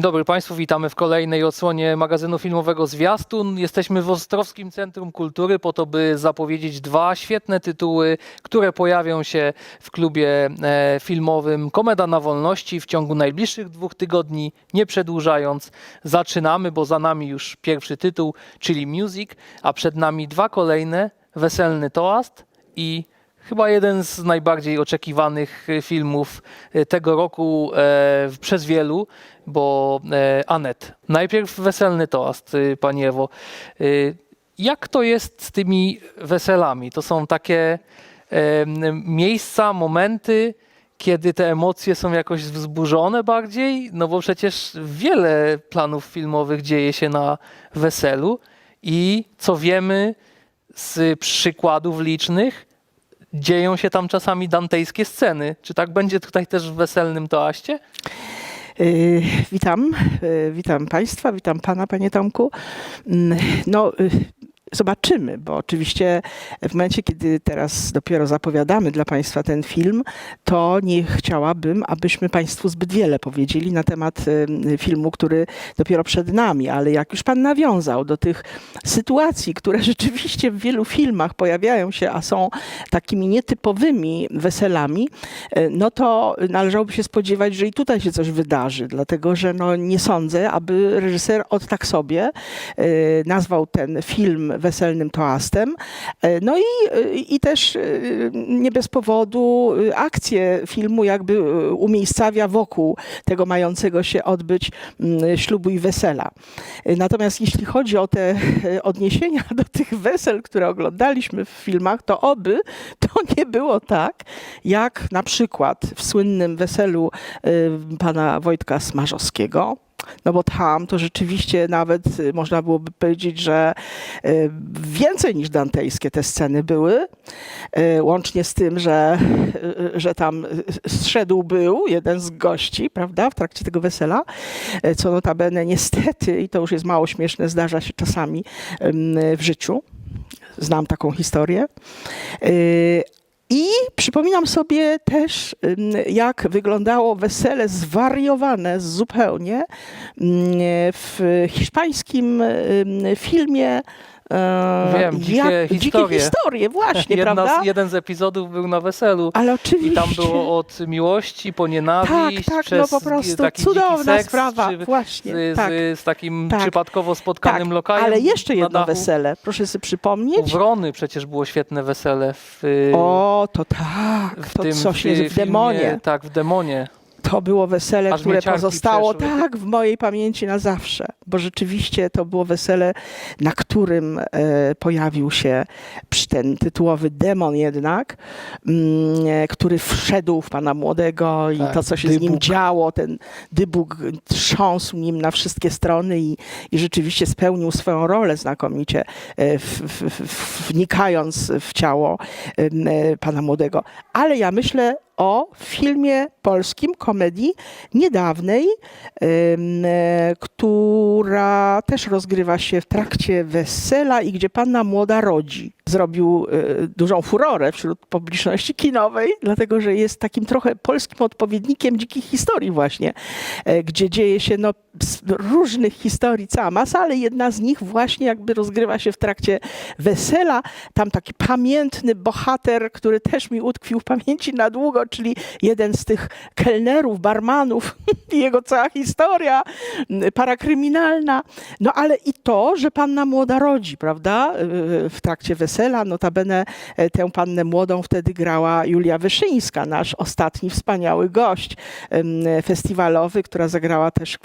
Dzień dobry Państwu, witamy w kolejnej odsłonie magazynu filmowego Zwiastun. Jesteśmy w Ostrowskim Centrum Kultury po to, by zapowiedzieć dwa świetne tytuły, które pojawią się w klubie e, filmowym Komeda na Wolności w ciągu najbliższych dwóch tygodni. Nie przedłużając, zaczynamy, bo za nami już pierwszy tytuł, czyli Music, a przed nami dwa kolejne, Weselny Toast i Chyba jeden z najbardziej oczekiwanych y, filmów y, tego roku e, przez wielu, bo e, Anet. Najpierw weselny toast, y, Pani Ewo. Y, jak to jest z tymi weselami? To są takie e, miejsca, momenty, kiedy te emocje są jakoś wzburzone bardziej? No bo przecież wiele planów filmowych dzieje się na weselu i co wiemy z przykładów licznych, dzieją się tam czasami dantejskie sceny. Czy tak będzie tutaj też w weselnym toaście? Y, Witam, y, witam Państwa, witam Pana, Panie Tomku. Mm, No, y, zobaczymy, bo oczywiście w momencie, kiedy teraz dopiero zapowiadamy dla Państwa ten film, to nie chciałabym, abyśmy Państwu zbyt wiele powiedzieli na temat y, filmu, który dopiero przed nami, ale jak już Pan nawiązał do tych sytuacji, które rzeczywiście w wielu filmach pojawiają się, a są takimi nietypowymi weselami, y, no to należałoby się spodziewać, że i tutaj się coś wydarzy, dlatego że no nie sądzę, aby reżyser od tak sobie y, nazwał ten film weselnym toastem. Y, No i, i też y, nie bez powodu y, akcję filmu jakby umiejscawia wokół tego mającego się odbyć mm, ślubu i wesela. Natomiast jeśli chodzi o te odniesienia do tych wesel, które oglądaliśmy w filmach, to oby to nie było tak, jak na przykład w słynnym weselu pana Wojtka Smarzowskiego. No bo tam to rzeczywiście nawet y, można byłoby powiedzieć, że y, więcej niż dantejskie te sceny były. Y, Łącznie z tym, że, że tam zszedł był jeden z gości, prawda, w trakcie tego wesela, co notabene niestety, i to już jest mało śmieszne, zdarza się czasami w życiu. Znam taką historię. I przypominam sobie też, jak wyglądało wesele zwariowane zupełnie w hiszpańskim filmie. E, Wiem, dzikie dzikie historie. historie, właśnie, Jedna prawda? z, jeden z epizodów był na weselu. Ale I oczywiście. tam było od miłości po tak, nienawiść, tak, no przez po prostu taki cudowna seks, sprawa, czy właśnie. z, tak, z, z takim tak, przypadkowo spotkanym tak. lokajem Ale jeszcze jedno dachu. wesele, proszę sobie U przypomnieć. Wrony przecież było świetne wesele w, O, to tak, w to tym coś jest w filmie, demonie. Tak, w demonie. To było wesele, Aż które pozostało przeszły. tak w mojej pamięci na zawsze, bo rzeczywiście to było wesele, na którym e, pojawił się ten tytułowy demon jednak, mm, e, który wszedł w pana młodego i Tak, to, co się z nim dybuk. działo, ten dybuk trząsł nim na wszystkie strony i, i rzeczywiście spełnił swoją rolę znakomicie, e, w, w, w, wnikając w ciało e, pana młodego. Ale ja myślę o filmie polskim, komedii niedawnej, e, która też rozgrywa się w trakcie wesela i gdzie panna młoda rodzi. Zrobił e, dużą furorę wśród publiczności kinowej, dlatego że jest takim trochę polskim odpowiednikiem dzikich historii właśnie, e, gdzie dzieje się no, różnych historii cała masa, ale jedna z nich właśnie jakby rozgrywa się w trakcie wesela. Tam taki pamiętny bohater, który też mi utkwił w pamięci na długo, czyli jeden z tych kelnerów, barmanów jego cała historia parakryminalna. No ale i to, że panna młoda rodzi, prawda, y, w trakcie wesela. Notabene e, tę pannę młodą wtedy grała Julia Wyszyńska, nasz ostatni wspaniały gość festiwalowy, która zagrała też,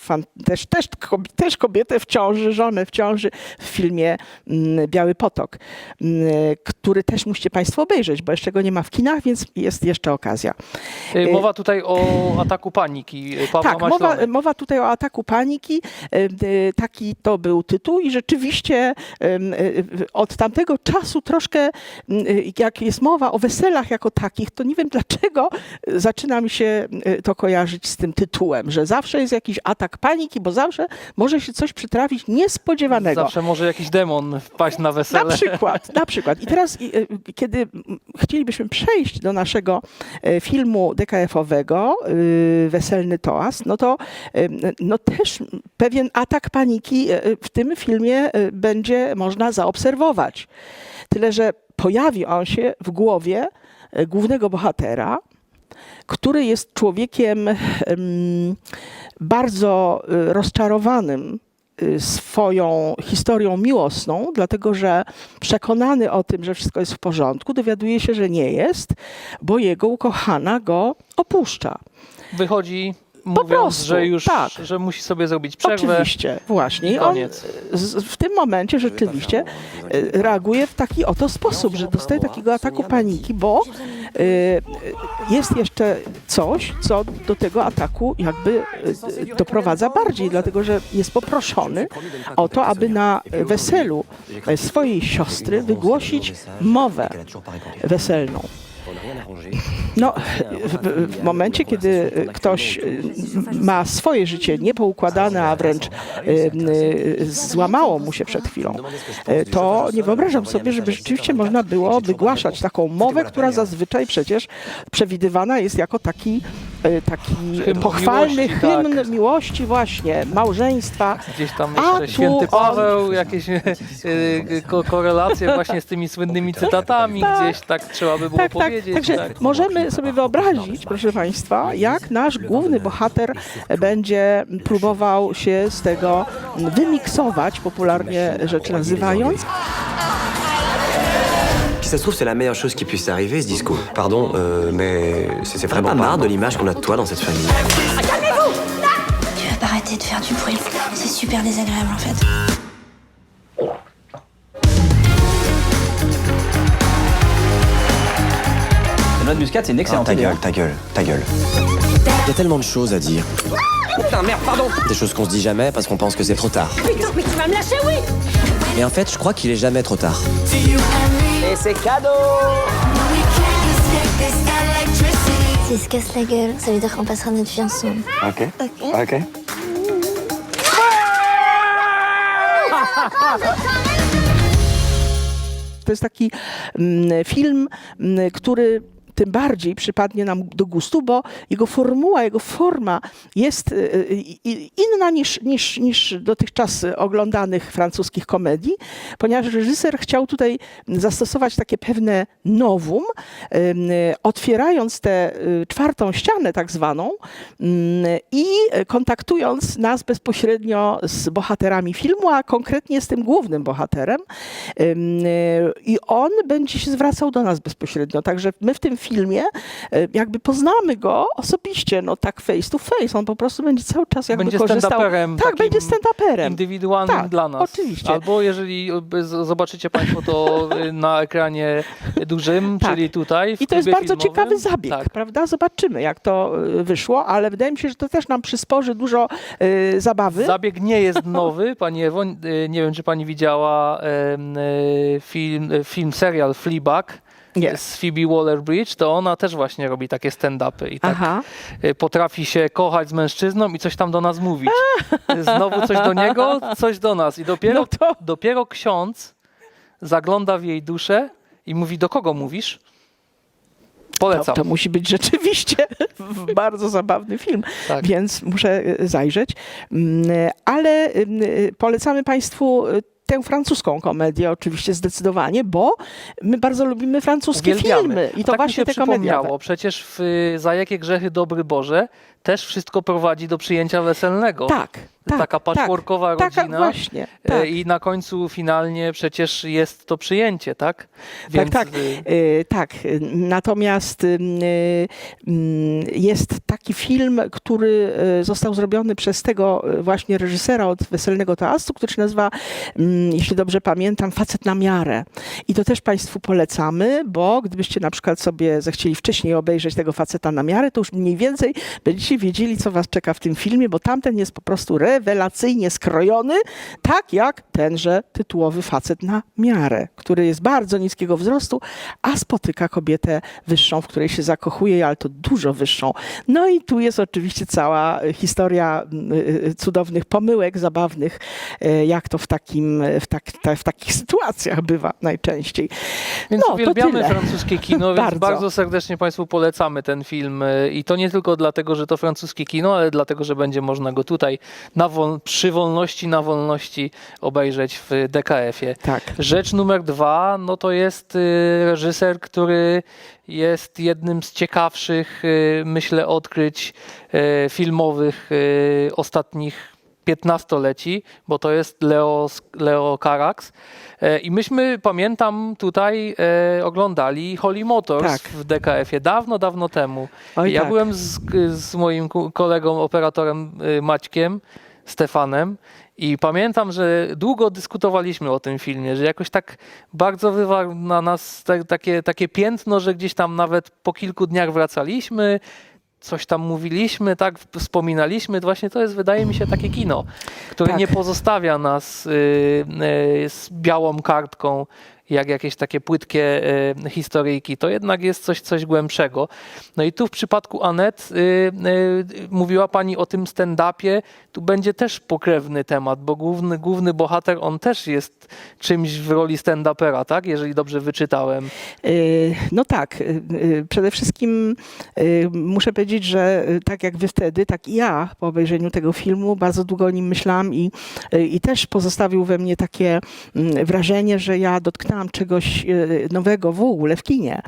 też, też, też kobietę w ciąży, żonę w ciąży w filmie mm, Biały Potok, mm, który też musicie Państwo obejrzeć, bo jeszcze go nie ma w kinach, więc jest jeszcze okazja. Y, Mowa tutaj o ataku paniki Pawła Tak, mowa, mowa tutaj o ataku paniki. E, Taki to był tytuł i rzeczywiście e, od tamtego czasu troszkę, mm, y, jak jest mowa o weselach jako takich, to nie wiem dlaczego y, zaczyna mi się y, to kojarzyć z tym tytułem, że zawsze jest jakiś atak paniki, bo zawsze może się coś przytrafić niespodziewanego. Zawsze może jakiś demon wpaść na wesele. Na przykład, na przykład. I teraz, kiedy chcielibyśmy przejść do naszego filmu DKF-owego, Weselny Toast, no to no też pewien atak paniki w tym filmie będzie można zaobserwować. Tyle, że pojawi on się w głowie e, głównego bohatera, który jest człowiekiem em, bardzo y, rozczarowanym y, swoją historią miłosną, dlatego że przekonany o tym, że wszystko jest w porządku, dowiaduje się, że nie jest, bo jego ukochana go opuszcza. Wychodzi mówiąc, prostu, że już tak. że musi sobie zrobić przerwę. Oczywiście, właśnie. On Koniec. z, w tym momencie rzeczywiście e, reaguje w taki oto sposób, że dostaje takiego ataku paniki, bo e, jest jeszcze coś, co do tego ataku jakby e, doprowadza bardziej, dlatego że jest poproszony o to, aby na weselu swojej siostry wygłosić mowę weselną. No, w, w momencie, kiedy ktoś y, ma swoje życie niepoukładane, a wręcz y, y, złamało mu się przed chwilą, to nie wyobrażam sobie, żeby rzeczywiście można było wygłaszać taką mowę, która zazwyczaj przecież przewidywana jest jako taki, taki Hymn pochwalny miłości, tak. hymn miłości właśnie, małżeństwa. Gdzieś tam A jeszcze tu święty on- Paweł, jakieś e, e, ko korelacje właśnie z tymi słynnymi cytatami, Tak. gdzieś tak trzeba by było Tak, tak. powiedzieć. Także tak. możemy sobie wyobrazić, proszę Państwa, jak nasz główny bohater będzie próbował się z tego wymiksować, popularnie rzecz nazywając. Si ça se trouve, c'est la meilleure chose qui puisse arriver, ce discours. Pardon, euh, mais c'est vraiment marre de l'image qu'on a de toi dans cette famille. Tu vas pas arrêter de faire du bruit. C'est super désagréable en fait. La noix de muscade, c'est une Ah, excellente ta idée. gueule, ta gueule, ta gueule. Il y a tellement de choses à dire. Putain, merde, pardon Des choses qu'on se dit jamais parce qu'on pense que c'est trop tard. Putain, mais tu vas me lâcher, oui Et en fait, je crois qu'il est jamais trop tard. Et c'est cadeau S'il se casse la gueule, ça veut dire qu'on passera notre vie ensemble. Ok. Ok Ok. To jest taki mm, film, mm, który tym bardziej przypadnie nam do gustu, bo jego formuła, jego forma jest y, y, inna niż, niż, niż dotychczas oglądanych francuskich komedii, ponieważ reżyser chciał tutaj zastosować takie pewne nowum, otwierając tę y, czwartą ścianę tak zwaną i kontaktując nas bezpośrednio z bohaterami filmu, a konkretnie z tym głównym bohaterem. I on będzie się zwracał do nas bezpośrednio. Także my w tym filmie y, jakby poznamy go osobiście, no tak face to face. On po prostu będzie cały czas jakby Będzie korzystał. Tak, będzie stand-uperem. Indywidualnym Tak, dla nas. oczywiście. Albo jeżeli z- zobaczycie Państwo to y, na ekranie dużym, Tak. czyli tutaj. I to jest bardzo filmowym. ciekawy zabieg, Tak. prawda? Zobaczymy, jak to wyszło, ale wydaje mi się, że to też nam przysporzy dużo y, zabawy. Zabieg nie jest nowy, Pani Ewo. Nie wiem, czy Pani widziała y, film, film serial Fleabag Nie. z Phoebe Waller-Bridge, to ona też właśnie robi takie stand-upy i tak Aha. y, potrafi się kochać z mężczyzną i coś tam do nas mówić. Znowu coś do niego, coś do nas. I dopiero, No to- dopiero ksiądz zagląda w jej duszę i mówi, do kogo mówisz? To, Polecam. to musi być rzeczywiście bardzo zabawny film, Tak. więc muszę y, zajrzeć. Mm, Ale y, polecamy Państwu tę francuską komedię oczywiście zdecydowanie, bo my bardzo lubimy francuskie Uwielbiamy. filmy i to tak mi właśnie się te przypomniało. Przecież w Za jakie grzechy dobry Boże też wszystko prowadzi do przyjęcia weselnego. Tak, tak. Taka patchworkowa tak, rodzina. Taka właśnie. E, Tak. I na końcu finalnie przecież jest to przyjęcie, tak? Więc, tak, tak. y, Y, tak. Natomiast y, y, jest taki film, który y, został zrobiony przez tego właśnie reżysera od Weselnego Toastu, który się nazywa, mm, jeśli dobrze pamiętam, Facet na miarę. I to też Państwu polecamy, bo gdybyście na przykład sobie zechcieli wcześniej obejrzeć tego Faceta na miarę, to już mniej więcej będziecie żebyście wiedzieli, co was czeka w tym filmie, bo tamten jest po prostu rewelacyjnie skrojony, tak jak tenże tytułowy facet na miarę, który jest bardzo niskiego wzrostu, a spotyka kobietę wyższą, w której się zakochuje, ale to dużo wyższą. No i tu jest oczywiście cała e, historia mm, e, e, cudownych pomyłek zabawnych, e, jak to w, takim, w, tak, ta, w takich sytuacjach bywa najczęściej. Więc No, uwielbiamy francuskie kino, więc Bardzo. bardzo. serdecznie Państwu polecamy ten film. y, I to nie tylko dlatego, że to francuskie kino, ale dlatego, że będzie można go tutaj na wol- przy wolności, na wolności obejrzeć w DKF-ie. Tak. Rzecz numer dwa, no to jest y, reżyser, który jest jednym z ciekawszych, y, myślę, odkryć y, filmowych ostatnich 15-leci, bo to jest Leo, Leo Carax. E, I myśmy, pamiętam, tutaj e, oglądali Holy Motors Tak. w DKF-ie dawno, dawno temu. Oj, ja tak. byłem z, z moim kolegą, operatorem y, Maćkiem, Stefanem i pamiętam, że długo dyskutowaliśmy o tym filmie, że jakoś tak bardzo wywarł na nas te, takie, takie piętno, że gdzieś tam nawet po kilku dniach wracaliśmy, coś tam mówiliśmy, tak, wspominaliśmy. Właśnie to jest, wydaje mi się, takie kino, które Tak. nie pozostawia nas y, y, z białą kartką, jak jakieś takie płytkie y, historyjki. To jednak jest coś, coś głębszego. No i tu w przypadku Anet y, y, mówiła Pani o tym stand-upie. Tu będzie też pokrewny temat, bo główny, główny bohater, on też jest czymś w roli stand-upera, tak? Jeżeli dobrze wyczytałem. Y, No tak, przede wszystkim muszę powiedzieć, że tak jak wy wtedy, tak i ja po obejrzeniu tego filmu bardzo długo o nim myślałam i, i też pozostawił we mnie takie mm, wrażenie, że ja dotknęłam czegoś y, nowego w ogóle w kinie,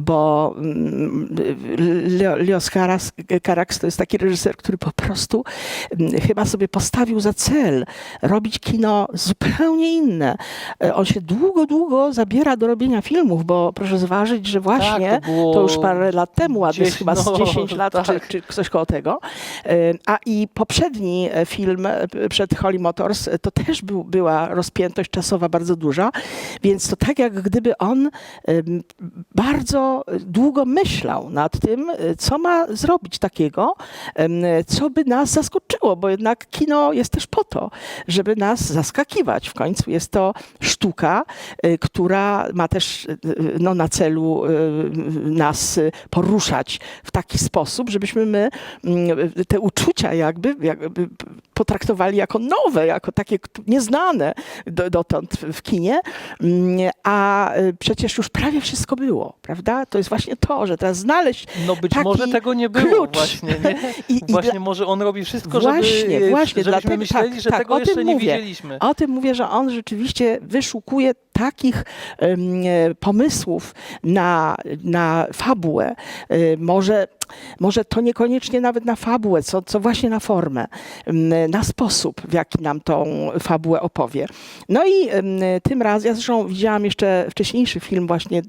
bo mm, Leo- Leos Carax, to jest taki reżyser, który po prostu mm, chyba sobie postawił za cel robić kino zupełnie inne. E, On się długo, długo zabiera do robienia filmów, bo proszę zważyć, że właśnie Tak, to to już parę lat temu, gdzieś, chyba z no, 10 lat tak. czy, czy coś koło tego. E, A i poprzedni e, film e, przed Holly Motors e, to też był, była rozpiętość czasowa bardzo duża, więc to tak jak gdyby on bardzo długo myślał nad tym, e, co ma zrobić takiego, co by nas zaskoczyło, bo jednak kino jest też po to, żeby nas zaskakiwać. W końcu jest to sztuka, y, która ma też y, no, na celu nas poruszać w taki sposób, żebyśmy my mm, te uczucia jakby, jakby potraktowali jako nowe, jako takie nieznane do- dotąd w kinie, Mm, a y, przecież już prawie wszystko było, prawda? To jest właśnie to, że teraz znaleźć No być może tego nie było klucz. właśnie, nie? I- i właśnie dla- może on robi wszystko, Właśnie, żeby, właśnie, żebyśmy dlatego- myśleli, tak, że tak, tego o tym jeszcze nie mówię. widzieliśmy. O tym mówię, że on rzeczywiście wyszukuje takich e, pomysłów na, na fabułę. E, Może, może to niekoniecznie nawet na fabułę, co, co właśnie na formę, na sposób, w jaki nam tą fabułę opowie. No i tym razem, ja zresztą widziałam jeszcze wcześniejszy film właśnie e,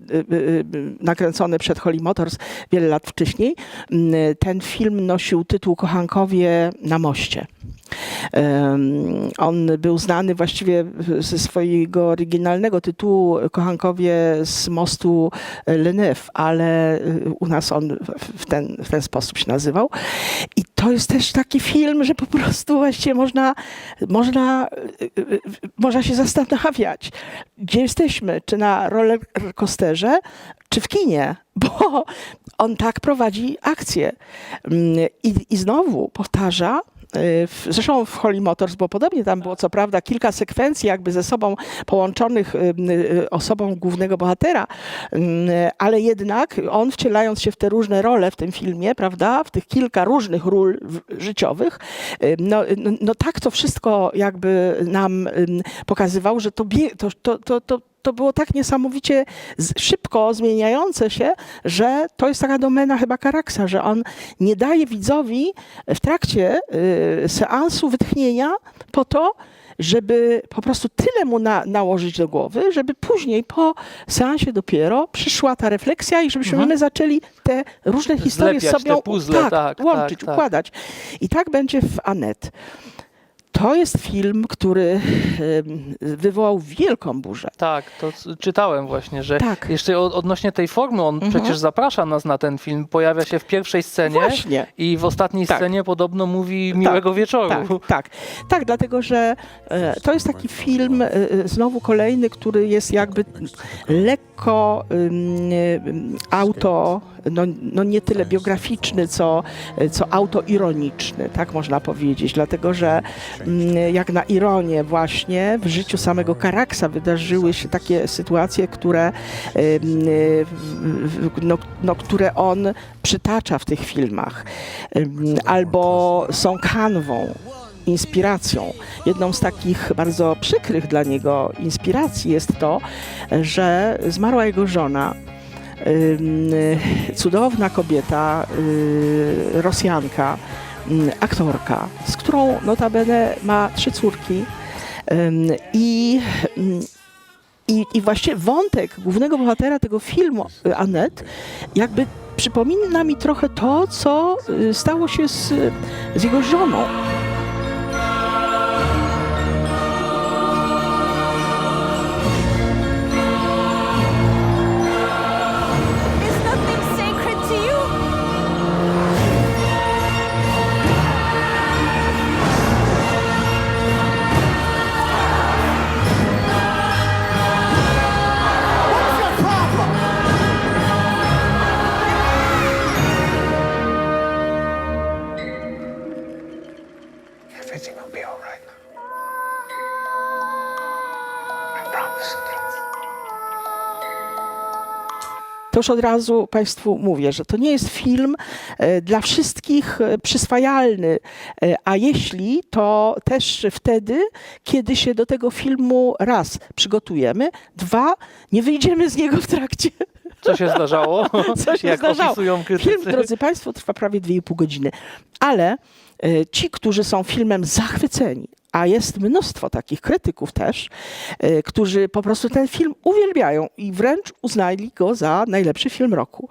nakręcony przed Holly Motors wiele lat wcześniej. Ten film nosił tytuł Kochankowie na moście. On był znany właściwie ze swojego oryginalnego tytułu Kochankowie z mostu Lenef, ale y, u nas on w- ten, w ten sposób się nazywał. I to jest też taki film, że po prostu właściwie można, można, y, y, można się zastanawiać, gdzie jesteśmy, czy na rollercoasterze, czy w kinie, bo on tak prowadzi akcję. Mm, I, i znowu powtarza, Zresztą w Holy Motors było podobnie, tam było co prawda kilka sekwencji jakby ze sobą połączonych y, y, osobą głównego bohatera, ale jednak on wcielając się w te różne role w tym filmie, prawda, w tych kilka różnych ról życiowych, y, no, no, no tak to wszystko jakby nam pokazywał, że to, to, to, to, to było tak niesamowicie szybko zmieniające się, że to jest taka domena chyba Karaksa, że on nie daje widzowi w trakcie y, seansu wytchnienia po to, żeby po prostu tyle mu na, nałożyć do głowy, żeby później po seansie dopiero przyszła ta refleksja i żebyśmy Mhm. my zaczęli te różne historie Zlepiać te puzzle, tak, tak, tak, łączyć, tak. układać. I tak będzie w Anet. To jest film, który wywołał wielką burzę. Tak, to czytałem właśnie, że Tak. jeszcze od, odnośnie tej formy, on Mhm. przecież zaprasza nas na ten film, pojawia się w pierwszej scenie Właśnie. i w ostatniej Tak. scenie podobno mówi miłego wieczoru. Tak, tak, tak, dlatego że e, to jest taki film, e, e, znowu kolejny, który jest jakby lekko auto, no, no nie tyle biograficzny, co, co autoironiczny, tak można powiedzieć, dlatego że jak na ironię właśnie w życiu samego Karaksa wydarzyły się takie sytuacje, które, no, no, które on przytacza w tych filmach, albo są kanwą inspiracją. Jedną z takich bardzo przykrych dla niego inspiracji jest to, że zmarła jego żona, cudowna kobieta, y, Rosjanka, aktorka, z którą notabene ma trzy córki. I, ym, i, I właśnie wątek głównego bohatera tego filmu, y, Anet, jakby przypomina mi trochę to, co y, stało się z, z jego żoną. To już od razu Państwu mówię, że to nie jest film e, dla wszystkich e, przyswajalny, e, a jeśli, to też wtedy, kiedy się do tego filmu raz przygotujemy, dwa, nie wyjdziemy z niego w trakcie. Co się zdarzało? Co się Jak zdarzało? Film, drodzy Państwo, trwa prawie 2,5 godziny, ale ci, którzy są filmem zachwyceni, a jest mnóstwo takich krytyków też, e, którzy po prostu ten film uwielbiają i wręcz uznali go za najlepszy film roku,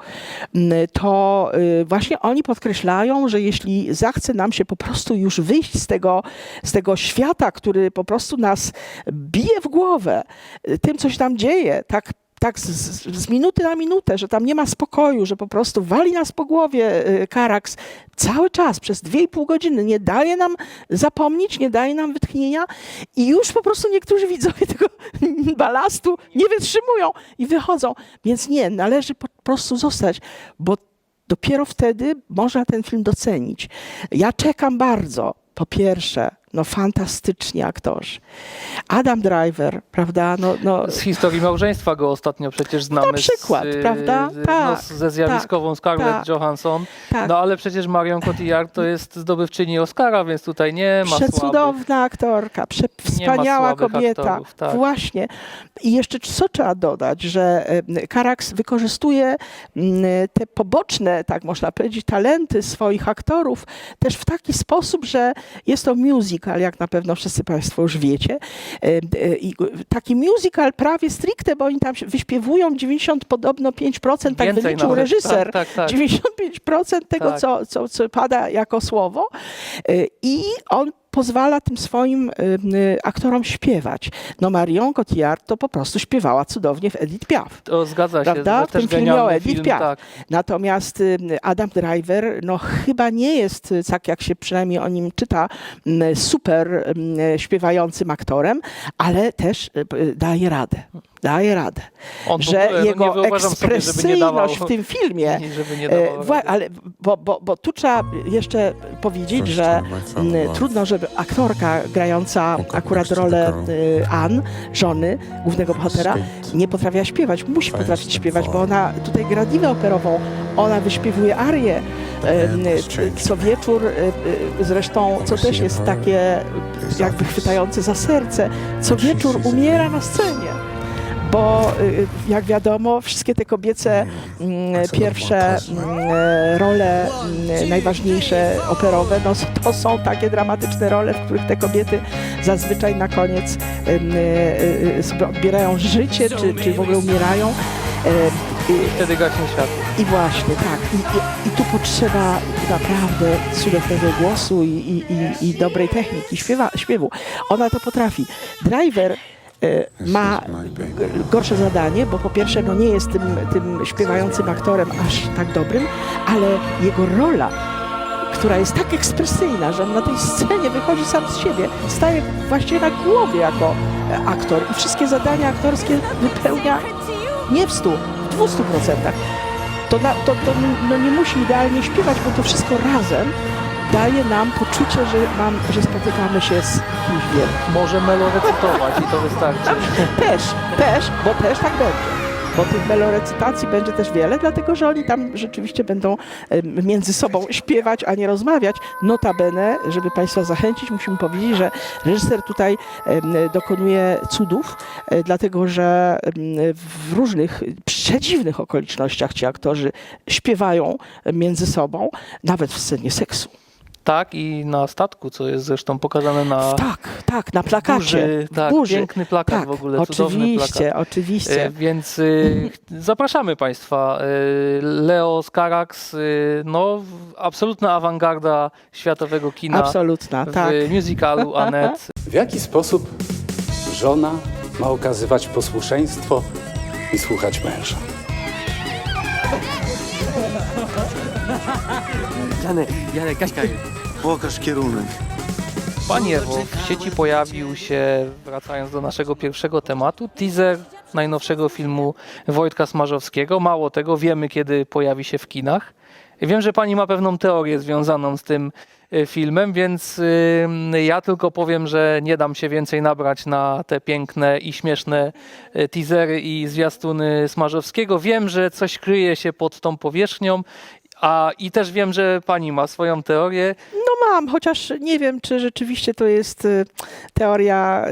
m, to e, właśnie oni podkreślają, że jeśli zachce nam się po prostu już wyjść z tego, z tego świata, który po prostu nas bije w głowę e, tym, co się tam dzieje, tak tak z, z, minuty na minutę, że tam nie ma spokoju, że po prostu wali nas po głowie y, Karaks cały czas, przez dwie i pół godziny, nie daje nam zapomnieć, nie daje nam wytchnienia i już po prostu niektórzy widzowie tego balastu nie wytrzymują i wychodzą. Więc nie, należy po prostu zostać, bo dopiero wtedy można ten film docenić. Ja czekam bardzo, po pierwsze, no fantastyczni aktorzy. Adam Driver, prawda, no, no Z historii małżeństwa go ostatnio przecież znamy. Na przykład, z, prawda? z, Tak, no, ze zjawiskową Scarlett tak. Johansson. tak. No ale przecież Marion Cotillard to jest zdobywczyni Oscara, więc tutaj nie ma słabych. Przecudowna aktorka, prze, wspaniała słabych kobieta. aktorów, tak. Właśnie. I jeszcze co trzeba dodać, że em, Karaks wykorzystuje mm, te poboczne, tak można powiedzieć, talenty swoich aktorów też w taki sposób, że jest to musical, jak na pewno wszyscy Państwo już wiecie. Em, e, I taki musical prawie stricte, bo oni tam wyśpiewują 90 podobno 5%, tak Więcej wyliczył nawet. reżyser. Tak, tak, tak. 95% tego, Tak. co, co, co pada jako słowo. Y, I on pozwala tym swoim y, y, aktorom śpiewać. No Marion Cotillard to po prostu śpiewała cudownie w Edith Piaf. To zgadza się, Prawda? że W tym filmie o Edith film, Piaf. tak. Natomiast y, Adam Driver, no chyba nie jest, tak jak się przynajmniej o nim czyta, super śpiewającym aktorem, ale też daje radę. Daje radę. On w że ogóle, no, jego sobie, dawał, ekspresyjność w tym filmie E, dawał ale, bo, bo, bo tu trzeba jeszcze powiedzieć, że trudno, żeby aktorka grająca akurat rolę y, Ann, żony głównego bohatera, nie potrafiła śpiewać. Musi potrafić śpiewać, bo ona tutaj gra diwę operową, ona wyśpiewuje arię. Co wieczór, y, y, zresztą, co też jest takie jakby chwytające za serce, co wieczór umiera na scenie bo y, jak wiadomo, wszystkie te kobiece mm, pierwsze mm, role mm, najważniejsze operowe, no, to są takie dramatyczne role, w których te kobiety zazwyczaj na koniec y, sobie odbierają życie, czy, czy w ogóle umierają. Y, Wtedy gaśnie światło. I właśnie, tak. I, i, i tu potrzeba naprawdę cudownego głosu i, i, i, i dobrej techniki śpiewa, śpiewu. Ona to potrafi. Driver e, ma gorsze zadanie, bo po pierwsze no nie jest tym, tym śpiewającym aktorem aż tak dobrym, ale jego rola która jest tak ekspresyjna, że on na tej scenie wychodzi sam z siebie, staje właściwie na głowie jako e, aktor i wszystkie zadania aktorskie wypełnia nie w stu, w 200 procentach. To, na, to, to no nie musi idealnie śpiewać, bo to wszystko razem daje nam poczucie, że, mam, że spotykamy się z kimś wielkim. Może melorecytować i to wystarczy. Też, też, bo też tak będzie. Bo tych melorecytacji będzie też wiele, dlatego że oni tam rzeczywiście będą między sobą śpiewać, a nie rozmawiać. Notabene, żeby Państwa zachęcić, musimy powiedzieć, że reżyser tutaj dokonuje cudów, e, dlatego że w różnych przedziwnych okolicznościach ci aktorzy śpiewają między sobą, nawet w scenie seksu. Tak, i na statku, co jest zresztą pokazane na Tak, tak, na plakacie. burzy. Tak, burzy. piękny plakat Tak, w ogóle, cudowny oczywiście, plakat. oczywiście. E, Więc y, zapraszamy Państwa. Y, Leo Skarax, y, no w- absolutna awangarda światowego kina Absolutna, w tak. musicalu Annette. W jaki sposób żona ma okazywać posłuszeństwo i słuchać męża? Pokaż kierunek. Panie Ewo, w sieci pojawił się, wracając do naszego pierwszego tematu, teaser najnowszego filmu Wojtka Smarzowskiego. Mało tego, wiemy kiedy pojawi się w kinach. Wiem, że pani ma pewną teorię związaną z tym y, filmem, więc y, ja tylko powiem, że nie dam się więcej nabrać na te piękne i śmieszne y, teasery i zwiastuny Smarzowskiego. Wiem, że coś kryje się pod tą powierzchnią, a i też wiem, że pani ma swoją teorię. No mam, chociaż nie wiem, czy rzeczywiście to jest y, teoria,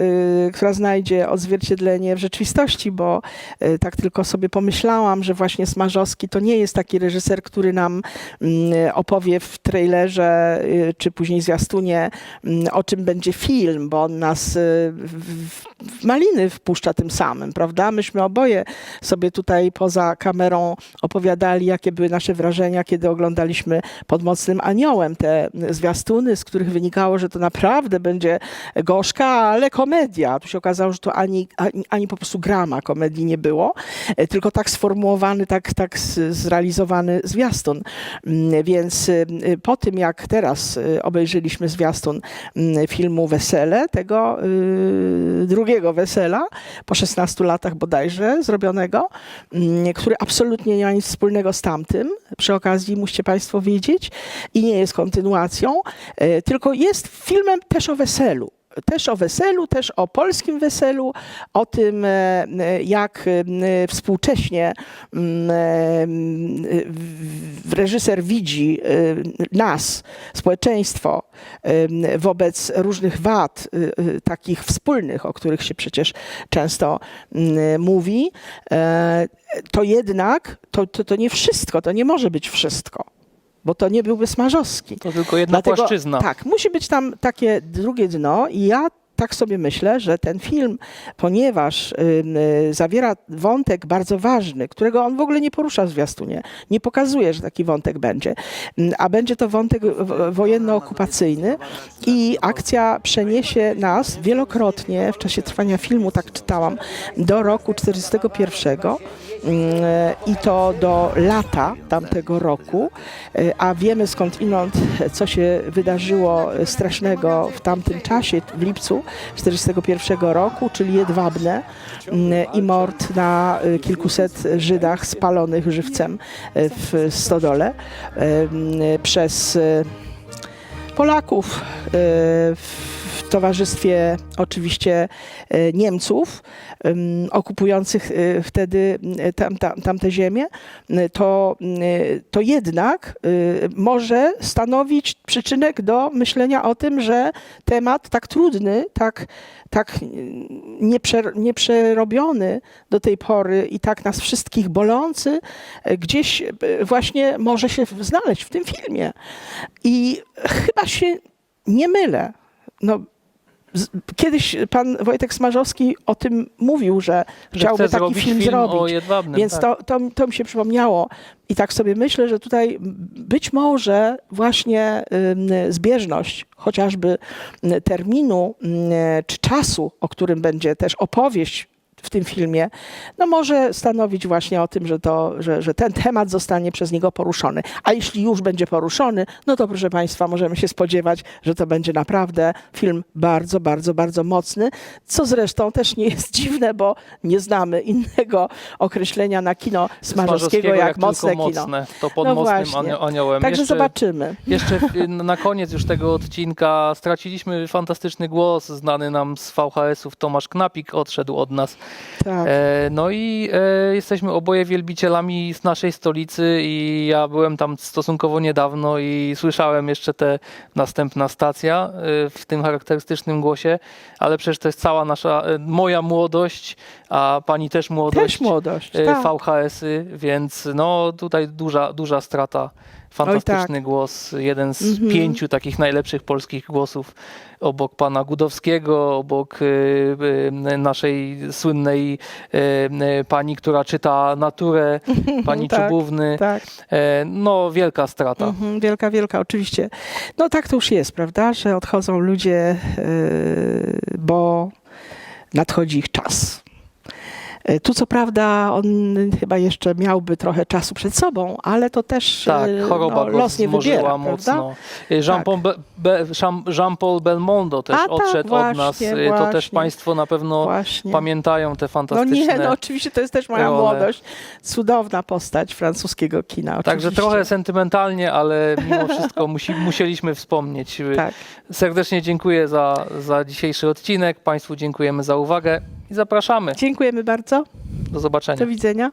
y, która znajdzie odzwierciedlenie w rzeczywistości, bo y, tak tylko sobie pomyślałam, że właśnie Smarzowski to nie jest taki reżyser, który nam mm, opowie w trailerze czy później zwiastunie mm, o czym będzie film, bo on nas w- w maliny wpuszcza tym samym, prawda? Myśmy oboje sobie tutaj poza kamerą opowiadali, jakie były nasze wrażenia, kiedy oglądaliśmy pod mocnym aniołem te zwiastuny, z których wynikało, że to naprawdę będzie gorzka, ale komedia. Tu się okazało, że to ani, ani, ani po prostu grama komedii nie było, e, tylko tak sformułowany, tak, tak zrealizowany zwiastun. Mm, Więc y, y, po tym, jak teraz y, obejrzeliśmy zwiastun mm, filmu Wesele, tego drugiego wesela, po 16 latach bodajże zrobionego, mm, który absolutnie nie ma nic wspólnego z tamtym, przy okazji musicie Państwo wiedzieć, i nie jest kontynuacją, e, tylko jest filmem też o weselu. Też o weselu, też o polskim weselu, o tym, e, jak e, współcześnie mm, e, reżyser widzi nas, społeczeństwo, wobec różnych wad, takich wspólnych, o których się przecież często mm, mówi, to jednak to, to, to nie wszystko, to nie może być wszystko, bo to nie byłby Smarzowski. To tylko jedna płaszczyzna. Tak, musi być tam takie drugie dno i ja tak sobie myślę, że ten film, ponieważ y, zawiera wątek bardzo ważny, którego on w ogóle nie porusza w zwiastunie, nie pokazuje, że taki wątek będzie, a będzie to wątek wojenno-okupacyjny i akcja przeniesie nas wielokrotnie w czasie trwania filmu, tak czytałam, do roku 41 Mm, i to do lata tamtego roku, e, a wiemy skądinąd, co się wydarzyło strasznego w tamtym czasie, w lipcu 1941 roku, czyli Jedwabne. Mm, i mord na e, kilkuset Żydach spalonych żywcem e, w stodole e, mm, przez e, Polaków e, w towarzystwie oczywiście e, Niemców em, okupujących e, wtedy e, tam, tam, tamte ziemię, e, to, to jednak może stanowić przyczynek do myślenia o tym, że temat tak trudny, tak, tak nieprze, nieprzerobiony do tej pory i tak nas wszystkich bolący, gdzieś właśnie może się znaleźć w tym filmie. I chyba się nie mylę. No, kiedyś pan Wojtek Smarzowski o tym mówił, że, Że chciałby taki film, film zrobić. Jedwabnym, Więc tak. to, to, to mi się przypomniało. I tak sobie myślę, że tutaj być może właśnie zbieżność chociażby terminu czy czasu, o którym będzie też opowieść w tym filmie, no może stanowić właśnie o tym, że, to, że, że ten temat zostanie przez niego poruszony. A jeśli już będzie poruszony, no to proszę Państwa, możemy się spodziewać, że to będzie naprawdę film bardzo, bardzo, bardzo mocny, co zresztą też nie jest dziwne, bo nie znamy innego określenia na kino Smarzowskiego jak, mocne tylko kino. mocne. To pod No mocnym właśnie. anio- aniołem. Także Jeszcze- zobaczymy. Jeszcze na koniec już tego odcinka straciliśmy fantastyczny głos, znany nam z VHS-ów. Tomasz Knapik odszedł od nas. Tak. E, no i e, jesteśmy oboje wielbicielami z naszej stolicy i ja byłem tam stosunkowo niedawno i słyszałem jeszcze te następna stacja e, w tym charakterystycznym głosie, ale przecież to jest cała nasza, e, moja młodość, a pani też młodość. Też młodość. e, Tak. VHS-y, więc no tutaj duża, duża strata. Fantastyczny tak. głos, jeden z Mhm. pięciu takich najlepszych polskich głosów obok pana Gudowskiego, obok y, y, naszej słynnej y, y, pani, która czyta naturę, pani Tak, Czubówny. Tak. E, no wielka strata. Mhm, wielka, wielka, oczywiście. No tak to już jest, prawda, że odchodzą ludzie, yy, bo nadchodzi ich czas. Yy, Tu co prawda on chyba jeszcze miałby trochę czasu przed sobą, ale to też Tak, yy, choroba no, los nie wybiera, mocno. Y, Jean-Paul, Be- Be- Jean- Belmondo też A tak, odszedł od nas. właśnie, To też właśnie. Państwo na pewno Właśnie. pamiętają te No fantastyczne nie, no oczywiście to jest też moja role. młodość. Cudowna postać francuskiego kina. Także oczywiście. trochę sentymentalnie, ale mimo wszystko musi, musieliśmy wspomnieć. Tak. Serdecznie dziękuję za, za dzisiejszy odcinek. Państwu dziękujemy za uwagę i zapraszamy. Dziękujemy bardzo. Do zobaczenia. Do widzenia.